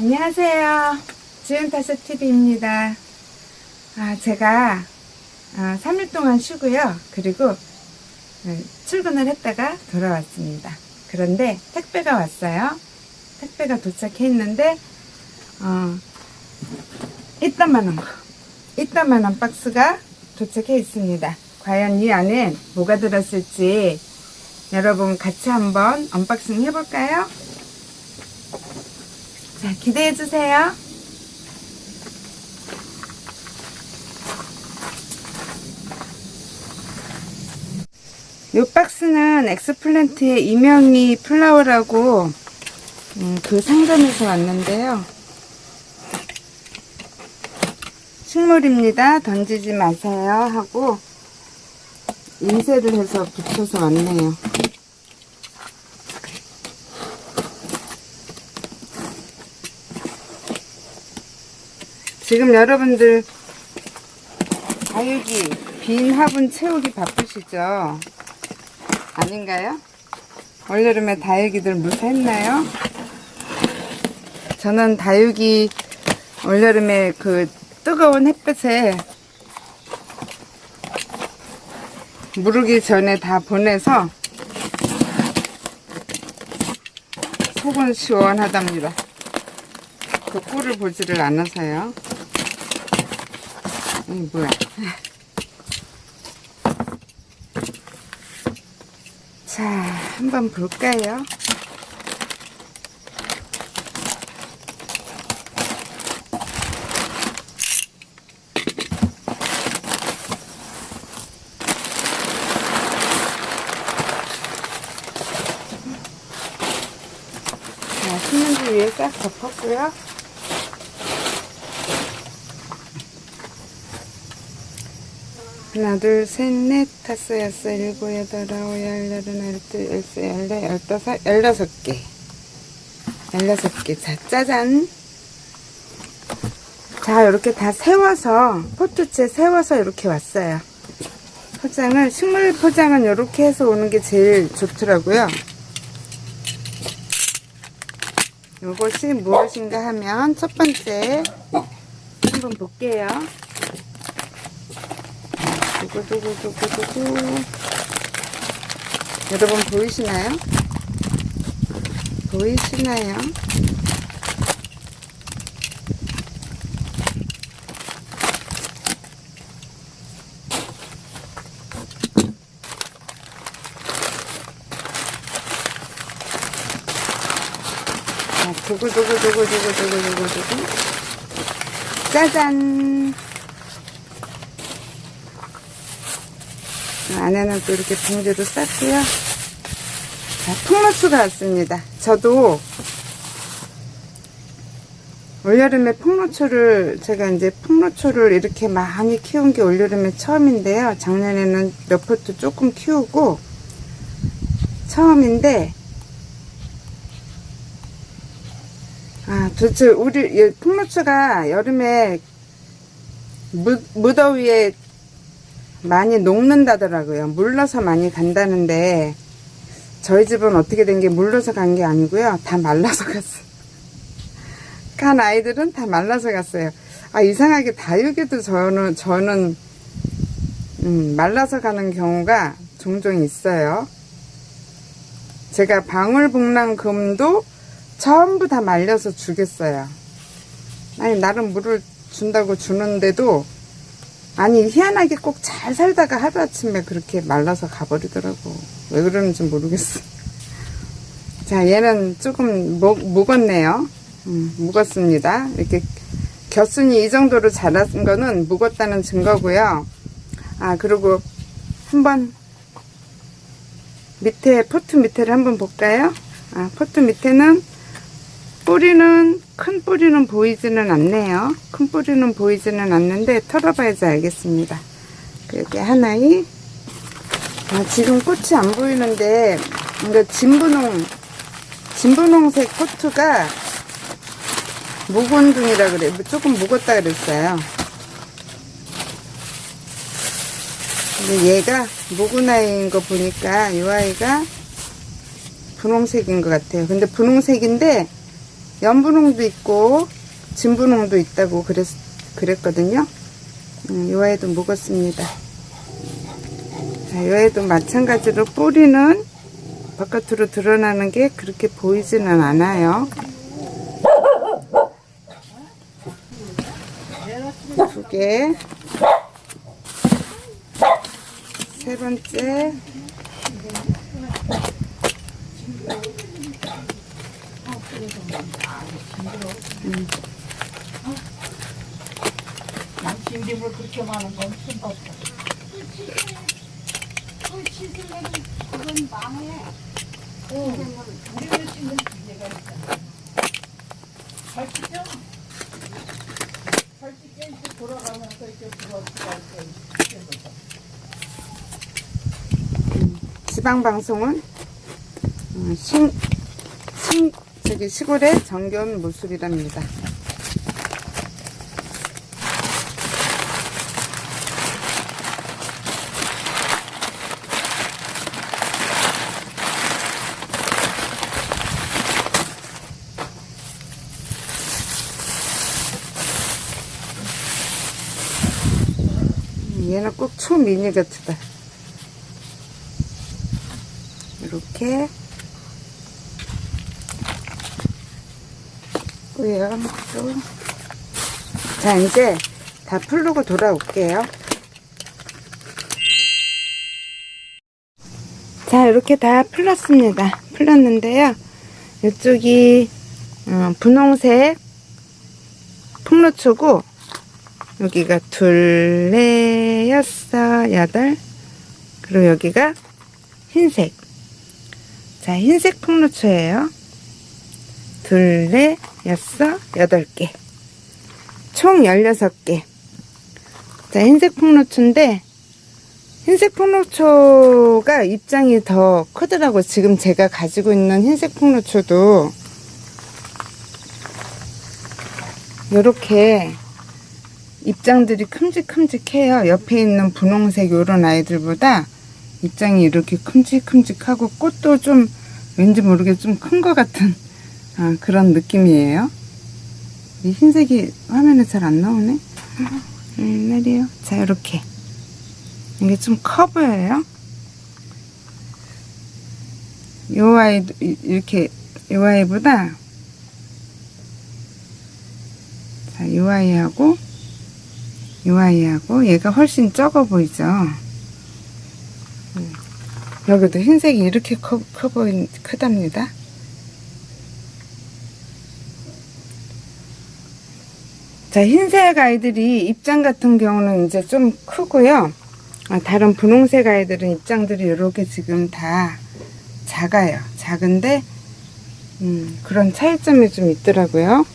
안녕하세요. 지은타스 TV입니다. 아, 제가 아, 3일 동안 쉬고요. 그리고 네, 출근을 했다가 돌아왔습니다. 그런데 택배가 왔어요. 택배가 도착해 있는데 어, 이따만한 거, 이따만한 박스가 도착해 있습니다. 과연 이 안에 뭐가 들었을지 여러분 같이 한번 언박싱 해볼까요? 자, 기대해 주세요. 이 박스는 엑스플랜트의 이명희 플라워라고 음, 그 상점에서 왔는데요. 식물입니다. 던지지 마세요 하고 인쇄를 해서 붙여서 왔네요. 지금 여러분들 다육이 빈 화분 채우기 바쁘시죠? 아닌가요? 올여름에 다육이들 무사했나요? 저는 다육이 올여름에 그 뜨거운 햇볕에 무르기 전에 다 보내서 속은 시원하답니다. 그 꿀을 보지를 않아서요. 이 뭐야? 자, 한번 볼까요? 자, 신문지 위에 싹 덮었고요. 하나, 둘, 셋, 넷, 다섯, 여섯, 일곱, 여덟, 아홉, 열, 열한, 열둘, 열세, 열네, 열다섯, 열여섯 개. 열여섯 개. 자, 짜잔. 자, 이렇게 다 세워서, 포트째 세워서 이렇게 왔어요. 포장을, 식물 포장은 이렇게 해서 오는 게 제일 좋더라고요. 이것이 무엇인가 하면, 첫 번째, 한번 볼게요. 두구두구두구두구. 여러분 보이시나요? 보이시나요? 자, 두구두구두구두구두구두구. 짜잔! 안에는 또 이렇게 봉지도 쌌고요. 자, 폭로추가 왔습니다. 저도 올여름에 폭로초를 제가 이제 폭로초를 이렇게 많이 키운 게 올여름에 처음인데요. 작년에는 몇 포트 조금 키우고 처음인데 아 도대체 우리 이 폭로초가 여름에 무, 무더위에 많이 녹는다더라고요. 물러서 많이 간다는데 저희 집은 어떻게 된 게 물러서 간 게 아니고요. 다 말라서 갔어요. 간 아이들은 다 말라서 갔어요. 아 이상하게 다육에도 저는 저는 음, 말라서 가는 경우가 종종 있어요. 제가 방울복랑금도 전부 다 말려서 주겠어요. 아니 나름 물을 준다고 주는데도 아니 희한하게 꼭 잘 살다가 하루아침에 그렇게 말라서 가버리더라고. 왜 그러는지 모르겠어. 자 얘는 조금 무, 묵었네요. 음, 묵었습니다. 이렇게 겨순이 이 정도로 자란 거는 묵었다는 증거고요. 아 그리고 한번 밑에 포트 밑에를 한번 볼까요? 아 포트 밑에는 뿌리는 큰 뿌리는 보이지는 않네요. 큰 뿌리는 보이지는 않는데 털어봐야지 알겠습니다. 여기 하나에 아, 지금 꽃이 안 보이는데 이거 진분홍 진분홍색 포트가 묵은둥이라 그래 조금 묵었다 그랬어요. 근데 얘가 묵은 아이인 거 보니까 이 아이가 분홍색인 것 같아요. 근데 분홍색인데 연분홍도 있고 진분홍도 있다고 그랬, 그랬거든요. 음, 요 아이도 묵었습니다. 자, 요 아이도 마찬가지로 뿌리는 바깥으로 드러나는 게 그렇게 보이지는 않아요. 두 개. 세 번째. 진립을 그렇게 많은 건 처음 봤어. 잘 치죠? 잘 치게 이렇게 돌아가면서 이렇게 들어가서 이렇게 지방 방송은 음, 신, 신, 저기 시골의 정겨운 모습이랍니다. 음, 얘는 꼭 초미니 같다. 이렇게 고요 또. 자 이제 다 풀르고 돌아올게요 자 이렇게 다 풀렀습니다 풀렀는데요 이쪽이 어, 분홍색 풍로초고 여기가 둘, 넷, 여섯, 여덟 그리고 여기가 흰색 자, 흰색 풍로초예요. 둘, 넷, 여섯, 여덟 개. 총 16개. 자, 흰색 풍로초인데, 흰색 풍로초가 입장이 더 크더라고. 지금 제가 가지고 있는 흰색 풍로초도, 요렇게 입장들이 큼직큼직해요. 옆에 있는 분홍색 요런 아이들보다 입장이 이렇게 큼직큼직하고 꽃도 좀 왠지 모르게 좀 큰 것 같은 아, 그런 느낌이에요. 이 흰색이 화면에 잘 안 나오네. 음, 내려요. 자, 이렇게. 이게 좀 커 보여요. 요 아이도 이- 이렇게 요 아이보다 자, 요 아이하고 요 아이하고 얘가 훨씬 적어 보이죠. 여기도 흰색이 이렇게 커, 커 보인, 크답니다. 자, 흰색 아이들이 입장 같은 경우는 이제 좀 크고요. 아, 다른 분홍색 아이들은 입장들이 이렇게 지금 다 작아요. 작은데, 음, 그런 차이점이 좀 있더라고요.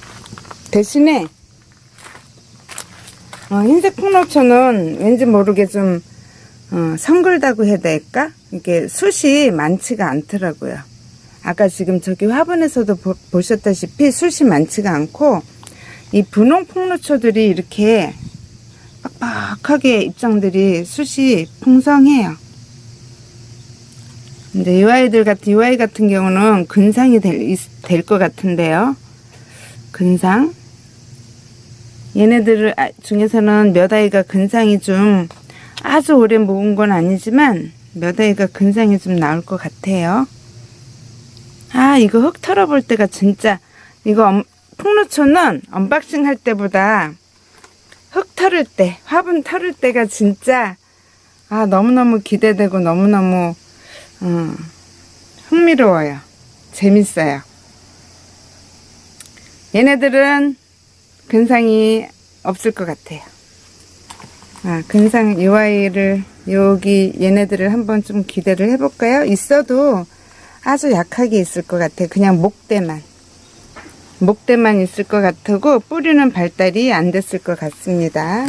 대신에, 어, 흰색 풍로초는 왠지 모르게 좀, 어, 성글다고 해야 될까? 이게 숱이 많지가 않더라고요. 아까 지금 저기 화분에서도 보, 보셨다시피 숱이 많지가 않고 이 분홍 풍로초들이 이렇게 빡빡하게 입장들이 숱이 풍성해요. 근데 이 아이들 같은 이 아이 같은 경우는 근상이 될것 같은데요. 근상. 얘네들 아, 중에서는 몇 아이가 근상이 좀 아주 오래 모은 건 아니지만 몇 아이가 근상이 좀 나올 것 같아요. 아 이거 흙 털어볼 때가 진짜 이거 엄- 풍루초는 언박싱 할 때보다 흙 털을 때 화분 털을 때가 진짜 아 너무너무 기대되고 너무너무 어, 흥미로워요. 재밌어요. 얘네들은 근상이 없을 것 같아요. 아, 근상 이 아이를 여기 얘네들을 한번 좀 기대를 해볼까요? 있어도 아주 약하게 있을 것 같아. 그냥 목대만. 목대만 있을 것 같고 뿌리는 발달이 안 됐을 것 같습니다.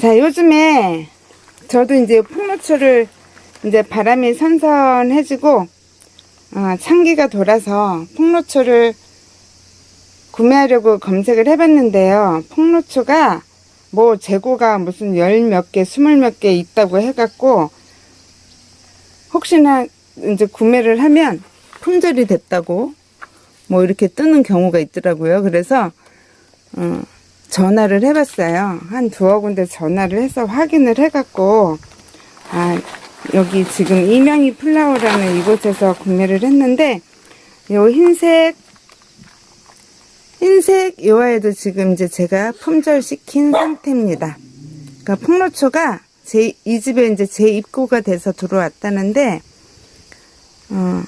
자, 요즘에 저도 이제 풍노초를 이제 바람이 선선해지고 어, 창기가 돌아서 풍노초를 구매하려고 검색을 해봤는데요. 폭로초가 뭐 재고가 무슨 열 몇 개, 스물 몇 개 있다고 해갖고 혹시나 이제 구매를 하면 품절이 됐다고 뭐 이렇게 뜨는 경우가 있더라고요. 그래서 어, 전화를 해봤어요. 한 두어 군데 전화를 해서 확인을 해갖고 아 여기 지금 이명희 플라워라는 이곳에서 구매를 했는데 요 흰색 흰색 요아에도 지금 이제 제가 품절시킨 상태입니다. 그러니까 풍로초가 제 이 집에 이제 제 입고가 돼서 들어왔다는데 어,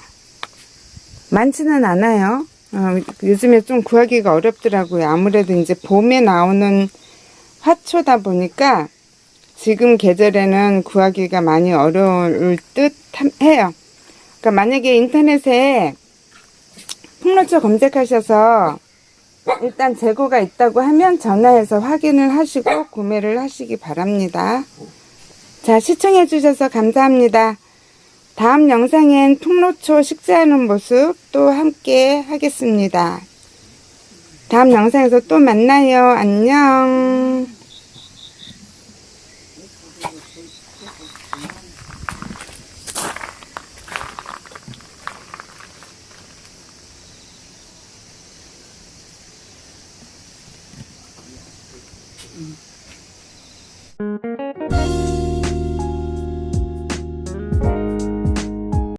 많지는 않아요. 어, 요즘에 좀 구하기가 어렵더라고요. 아무래도 이제 봄에 나오는 화초다 보니까 지금 계절에는 구하기가 많이 어려울 듯 함- 해요. 그러니까 만약에 인터넷에 풍로초 검색하셔서 일단 재고가 있다고 하면 전화해서 확인을 하시고 구매를 하시기 바랍니다. 자, 시청해주셔서 감사합니다. 다음 영상엔 풍로초 식재하는 모습 또 함께 하겠습니다. 다음 영상에서 또 만나요. 안녕.